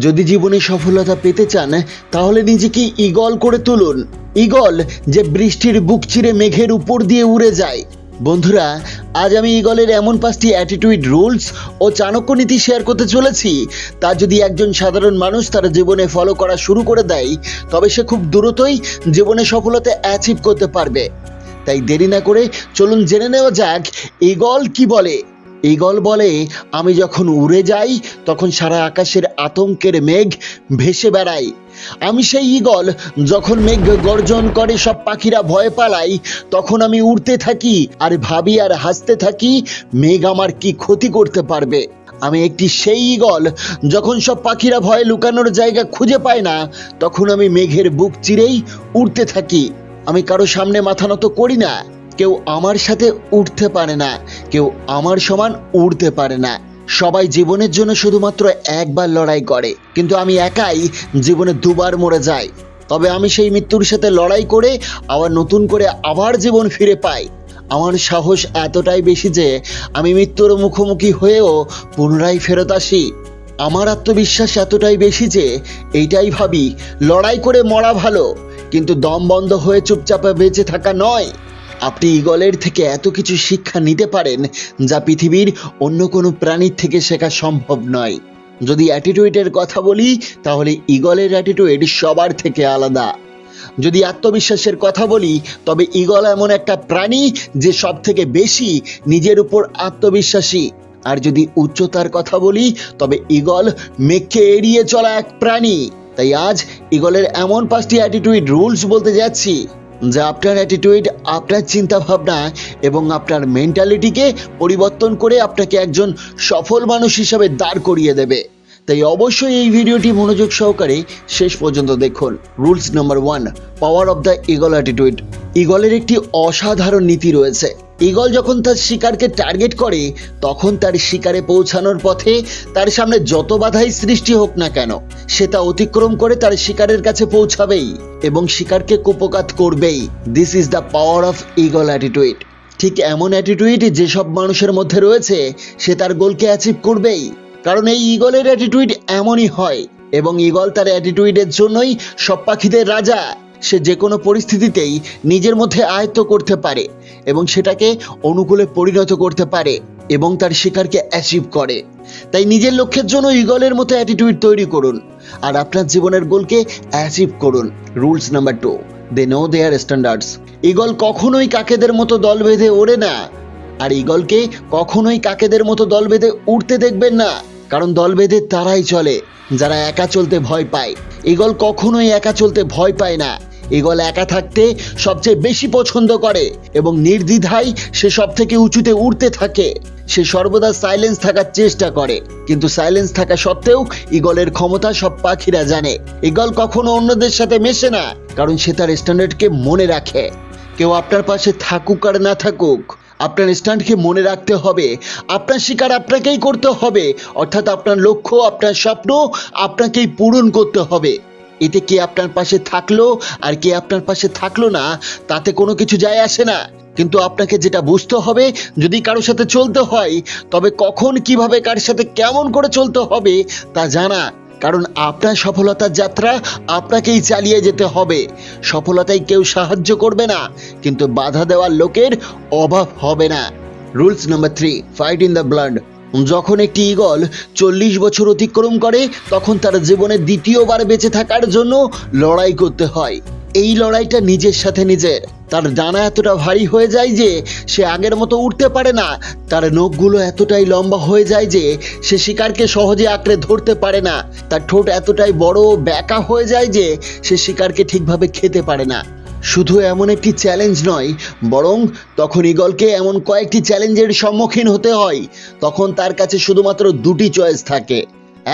যদি জীবনে সফলতা পেতে চান, তাহলে নিজেকে ইগল করে তুলুন। ইগল যে বৃষ্টির বুক চিরে মেঘের উপর দিয়ে উড়ে যায়। বন্ধুরা, আজ আমি ইগলের এমন পাঁচটি অ্যাটিটিউড রুলস ও চাণক্য নীতি শেয়ার করতে চলেছি। তা যদি একজন সাধারণ মানুষ তার জীবনে ফলো করা শুরু করে দেয়, তবে সে খুব দ্রুতই জীবনে সফলতা অ্যাচিভ করতে পারবে। তাই দেরি না করে চলুন জেনে নেওয়া যাক ইগল কি বলে। ইগল বলে, আমি যখন উড়ে যাই, তখন সারা আকাশের আতঙ্কের মেঘ ভেসে বেড়াই আমি সেই ঈগল, যখন মেঘ গর্জন করে, সব পাখিরা ভয় পালাই তখন আমি উড়তে থাকি আর ভাবি আর হাসতে থাকি, মেঘ আমার কি ক্ষতি করতে পারবে? আমি একটি সেই ঈগল, যখন সব পাখিরা ভয়ে লুকানোর জায়গা খুঁজে পায় না, তখন আমি মেঘের বুক চিরেই উড়তে থাকি। আমি কারও সামনে মাথা নত করি না। কেউ আমার সাথে উঠতে পারে না, কেউ আমার সমান উড়তে পারে না। সবাই জীবনের জন্য শুধুমাত্র একবার লড়াই করে, কিন্তু আমি একাই জীবনে দুবার মরে যাই। তবে আমি সেই মৃত্যুর সাথে লড়াই করে, আবার নতুন করে আবার জীবন ফিরে পাই। আমার সাহস এতটাই বেশি যে, আমি মৃত্যুর মুখোমুখি হয়েও পুনরায় ফেরত আসি। আমার আত্মবিশ্বাস এতটাই বেশি যে, এইটাই ভাবি, লড়াই করে মরা ভালো, কিন্তু দম বন্ধ হয়ে চুপচাপে বেঁচে থাকা নয়। আপনি ইগলের থেকে এত কিছু শিক্ষা নিতে পারেন যা পৃথিবীর অন্য কোনো প্রাণীর থেকে শেখা সম্ভব নয়। যদি অ্যাটিটিউডের কথা বলি, তাহলে ইগলের অ্যাটিটিউড সবার থেকে আলাদা। যদি আত্মবিশ্বাসের কথা বলি, তবে ইগল এমন একটা প্রাণী যে সব থেকে বেশি নিজের উপর আত্মবিশ্বাসী। আর যদি উচ্চতার কথা বলি, তবে ইগল মেঘকে এড়িয়ে চলা এক প্রাণী। তাই আজ ইগলের এমন পাঁচটি অ্যাটিটিউড রুলস বলতে যাচ্ছি। যা আপনার অ্যাটিটিউড আপনার চিন্তাভাবনা এবং আপনার মেন্টালিটিকে পরিবর্তন করে আপনাকে একজন সফল মানুষ হিসাবে দাঁড় করিয়ে দেবে। তাই অবশ্যই এই ভিডিওটি মনোযোগ সহকারে শেষ পর্যন্ত দেখুন। Rules number one power of the eagle attitude ইগলের একটি অসাধারণ নীতি রয়েছে। ইগল যখন তার শিকারকে টার্গেট করে, তখন তার শিকারে পৌঁছানোর পথে তার সামনে যত বাধাই সৃষ্টি হোক না কেন, সে তা অতিক্রম করে তার শিকারের কাছে পৌঁছাবেই এবং শিকারকে কুপকাত করবেই। This is the power of eagle attitude ঠিক এমন অ্যাটিটিউড যেসব মানুষের মধ্যে রয়েছে, সে তার গোলকে অ্যাচিভ করবেই। কারণ এই ইগলের অ্যাটিটিউড এমনই হয় এবং ইগল তার অ্যাটিটিউডের জন্যই সব পাখিদের রাজা। সে যে কোনো পরিস্থিতিতেই নিজের মধ্যে আয়ত্ত করতে পারে এবং সেটাকে অনুকূলে পরিণত করতে পারে এবং তার শিকারকে অ্যাচিভ করে। তাই নিজের লক্ষ্যের জন্য ইগলের মতো অ্যাটিটিউড তৈরি করুন আর আপনার জীবনের গোলকে অ্যাচিভ করুন। Rules number two they know their standards eagle কখনোই কাকেদের মতো দল বেঁধে ওড়ে না আর ইগলকে কখনোই কাকেদের মতো দল বেঁধে উঠতে দেখবেন না। কারণ দল বেঁধে তারাই চলে, যারা একা চলতে ভয় পায়। ইগল কখনোই একা চলতে ভয় পায় না। ইগল একা থাকতে সবচেয়ে বেশি পছন্দ করে এবং নির্দ্বিধায় সে সব থেকে উঁচুতে উঠতে থাকে। সে সর্বদা সাইলেন্স থাকার চেষ্টা করে, কিন্তু সাইলেন্স থাকা সত্ত্বেও ইগলের ক্ষমতা সব পাখিরা জানে। ইগল কখনো অন্যদের সাথে মেশে না, কারণ সে তার স্ট্যান্ডার্ডকে মনে রাখে। কেউ আপনার পাশে থাকুক আর না থাকুক, আপনার স্ট্যান্ডকে মনে রাখতে হবে। আপনার শিকার আপনাকেই করতে হবে, অর্থাৎ আপনার লক্ষ্য, আপনার স্বপ্ন আপনাকেই পূরণ করতে হবে। এতে কে আপনার পাশে থাকল আর কে আপনার পাশে থাকল না, তাতে কোনো কিছু যায় আসে না। কিন্তু আপনাকে যেটা বুঝতে হবে, যদি কারোর সাথে চলতে হয়, তবে কখন, কীভাবে, কার সাথে কেমন করে চলতে হবে তা জানা। কারণ আপনার সফলতার যাত্রা আপনাকেই চালিয়ে যেতে হবে। সফলতায় কেউ সাহায্য করবে না, কিন্তু বাধা দেওয়ার লোকের অভাব হবে না। Rules number three, fight in the blood. যখন একটি ইগল চল্লিশ বছর অতিক্রম করে, তখন তার জীবনে দ্বিতীয়বার বেঁচে থাকার জন্য লড়াই করতে হয়। এই লড়াইটা নিজের সাথে নিজের। তার ডানা এতটা ভারী হয়ে যায় যে, সে আগের মতো উঠতে পারে না। তার নখগুলো এতটাই লম্বা হয়ে যায় যে, সে শিকারকে সহজে আঁকড়ে ধরতে পারে না। তার ঠোঁট এতটাই বড় ব্যাকা হয়ে যায় যে, সে শিকারকে ঠিকভাবে খেতে পারে না। শুধু এমন একটি চ্যালেঞ্জ নয়, বরং তখন ইগলকে এমন কয়েকটি চ্যালেঞ্জের সম্মুখীন হতে হয়। তখন তার কাছে শুধুমাত্র দুটি চয়েস থাকে।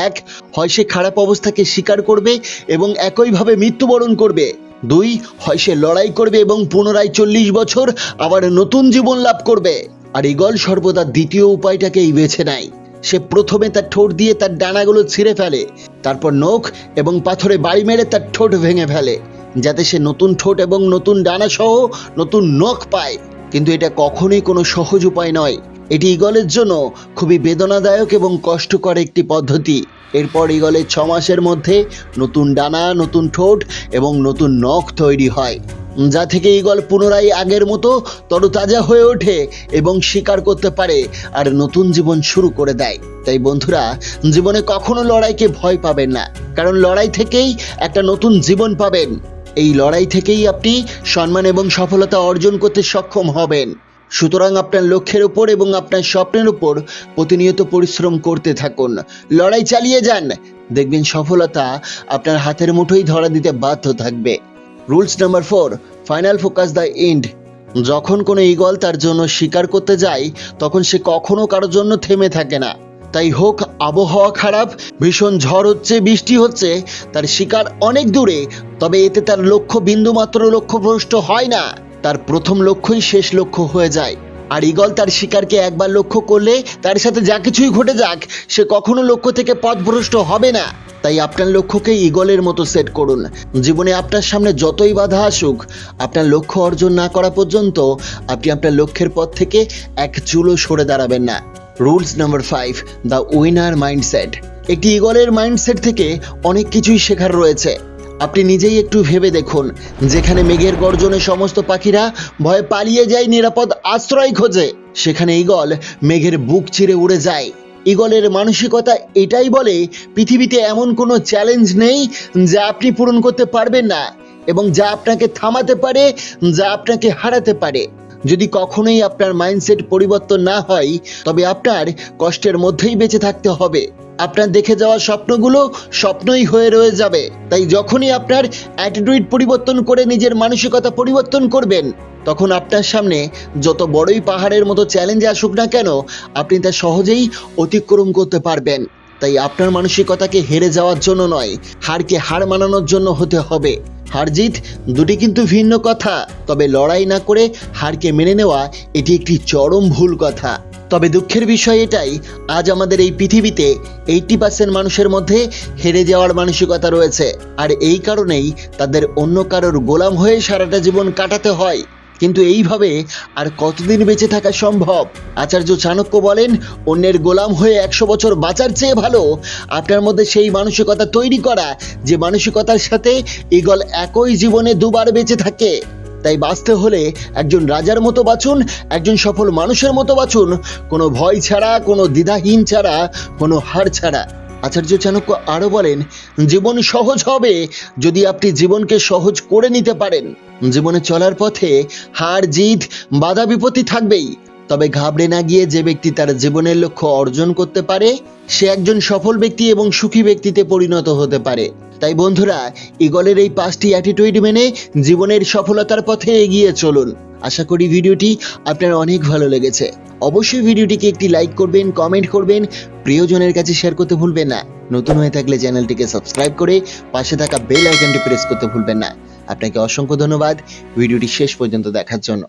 এক, হয় সে খারাপ অবস্থাকে স্বীকার করবে এবং একইভাবে মৃত্যুবরণ করবে। দুই, হয় সে লড়াই করবে এবং পুনরায় চল্লিশ বছর আবার নতুন জীবন লাভ করবে। আর ইগল সর্বদা দ্বিতীয় উপায়টাকেই বেছে নেয়। সে প্রথমে তার ঠোঁট দিয়ে তার ডানাগুলো ছিঁড়ে ফেলে, তারপর নখ এবং পাথরে বাড়ি মেরে তার ঠোঁট ভেঙে ফেলে। যাতে সে নতুন ঠোঁট এবং নতুন ডানা সহ নতুন নখ পায়। কিন্তু এটা কখনোই কোনো সহজ উপায় নয়। এটি ইগলের জন্য খুবই বেদনাদায়ক এবং কষ্টকর একটি পদ্ধতি। এরপর ইগলের ছ মাসের মধ্যে নতুন ডানা, নতুন ঠোঁট এবং নতুন নখ তৈরি হয়, যা থেকে ইগল পুনরায় আগের মতো তরতাজা হয়ে ওঠে এবং শিকার করতে পারে আর নতুন জীবন শুরু করে দেয়। তাই বন্ধুরা, জীবনে কখনো লড়াইকে ভয় পাবেন না, কারণ লড়াই থেকেই একটা নতুন জীবন পাবেন। এই লড়াই থেকেই আপনি সম্মান এবং সফলতা অর্জন করতে সক্ষম হবেন। সুতরাং আপনার লক্ষ্যের উপর এবং আপনার স্বপ্নের উপর প্রতিনিয়ত পরিশ্রম করতে থাকুন। লড়াই চালিয়ে যান। দেখবেন সফলতা আপনার হাতের মুঠোই ধরা দিতে বাধ্য থাকবে। Rules number four, final focus the end. যখন কোনো ইগল তার জন্য শিকার করতে যায়, তখন সে কখনো কারোর জন্য থেমে থাকে না। তাই হোক, আবহাওয়া খারাপ, ভীষণ ঝড় হচ্ছে, বৃষ্টি হচ্ছে, তার শিকার অনেক দূরে, তবে এতে তার লক্ষ্য বিন্দুমাত্র লক্ষ্যভ্রষ্ট হয় না। তার প্রথম লক্ষ্যই শেষ লক্ষ্য হয়ে যায়। আর ইগল তার শিকারকে একবার লক্ষ্য করলে তার সাথে যা কিছুই ঘটে যাক, সে কখনো লক্ষ্য থেকে পথভ্রষ্ট হবে না। তাই আপনার লক্ষ্যকে ইগলের মতো সেট করুন। জীবনে আপনার সামনে যতই বাধা আসুক, আপনার লক্ষ্য অর্জন না করা পর্যন্ত আপনি আপনার লক্ষ্যের পথ থেকে এক চুলো সরে দাঁড়াবেন না। Rules number five the winner mindset একটি ইগলের মাইন্ডসেট থেকে অনেক কিছুই শেখার রয়েছে। আপনি নিজেই একটু ভেবে দেখুন, যেখানে মেঘের গর্জনে সমস্ত পাখিরা ভয়ে পালিয়ে যায়, নিরাপদ আশ্রয় খোঁজে। সেখানে ইগল মেঘের বুক চিরে উড়ে যায়। ইগলের মানসিকতা এটাই বলে, পৃথিবীতে এমন কোনো চ্যালেঞ্জ নেই যা আপনি পূরণ করতে পারবেন না এবং যা আপনাকে থামাতে পারে, যা আপনাকে হারাতে পারে। যদি কখনোই আপনার মাইন্ডসেট পরিবর্তন না হয়, তবে আপনার কষ্টের মধ্যেই বেঁচে থাকতে হবে। আপনার দেখে যাওয়া স্বপ্নগুলো স্বপ্নই হয়ে রয়ে যাবে। তাই যখনই আপনার অ্যাটিটিউড পরিবর্তন করে নিজের মানসিকতা পরিবর্তন করবেন, তখন আপনার সামনে যত বড়ই পাহাড়ের মতো চ্যালেঞ্জ আসুক না কেন, আপনি তা সহজেই অতিক্রম করতে পারবেন। তাই আপনার মানসিকতাকে হেরে যাওয়ার জন্য নয়, হারকে হার মানানোর জন্য হতে হবে। হার জিত দুটি কিন্তু ভিন্ন কথা, তবে লড়াই না করে হারকে মেনে নেওয়া এটি একটি চরম ভুল কথা। তবে দুঃখের বিষয় এটাই, আজ আমাদের এই পৃথিবীতে এইটি পার্সেন্ট মানুষের মধ্যে হেরে যাওয়ার মানসিকতা রয়েছে, আর এই কারণেই তাদের অন্য কারোর গোলাম হয়ে সারাটা জীবন কাটাতে হয়। কিন্তু এইভাবে আর কতদিন বেঁচে থাকা সম্ভব? আচার্য চাণক্য বলেন, অন্যের গোলাম হয়ে একশো বছর বাঁচার চেয়ে ভালো। আপনার মধ্যে সেই মানসিকতা তৈরি করা, যে মানসিকতার সাথে ইগল একই জীবনে দুবার বেঁচে থাকে। তাই বাঁচতে হলে একজন রাজার মতো বাঁচুন, একজন সফল মানুষের মতো বাঁচুন। কোনো ভয় ছাড়া, কোনো দ্বিধাহীন ছাড়া, কোনো হার ছাড়া। আচার্য চাণক্য আরও বলেন, জীবন সহজ হবে যদি আপনি জীবনকে সহজ করে নিতে পারেন। জীবনে চলার পথে হার, জিত, বাধা, বিপত্তি থাকবেই। তবে ঘাবড়ে না গিয়ে যে ব্যক্তি তার জীবনের লক্ষ্য অর্জন করতে পারে, সে একজন সফল ব্যক্তি এবং সুখী ব্যক্তিতে পরিণত হতে পারে। তাই বন্ধুরা, ইগলের এই পাঁচটি অ্যাটিটিউড মেনে জীবনের সফলতার পথে এগিয়ে চলুন। আশা করি ভিডিওটি আপনার অনেক ভালো লেগেছে। অবশ্যই ভিডিওটিকে একটি লাইক করবেন কমেন্ট করবেন, প্রিয়জনের কাছে শেয়ার করতে ভুলবেন না। নতুন হয়ে থাকলে চ্যানেলটিকে সাবস্ক্রাইব করে পাশে থাকা বেল আইকনটি প্রেস করতে ভুলবেন না। আপনাকে অসংখ্য ধন্যবাদ। ভিডিওটি শেষ পর্যন্ত দেখার জন্য।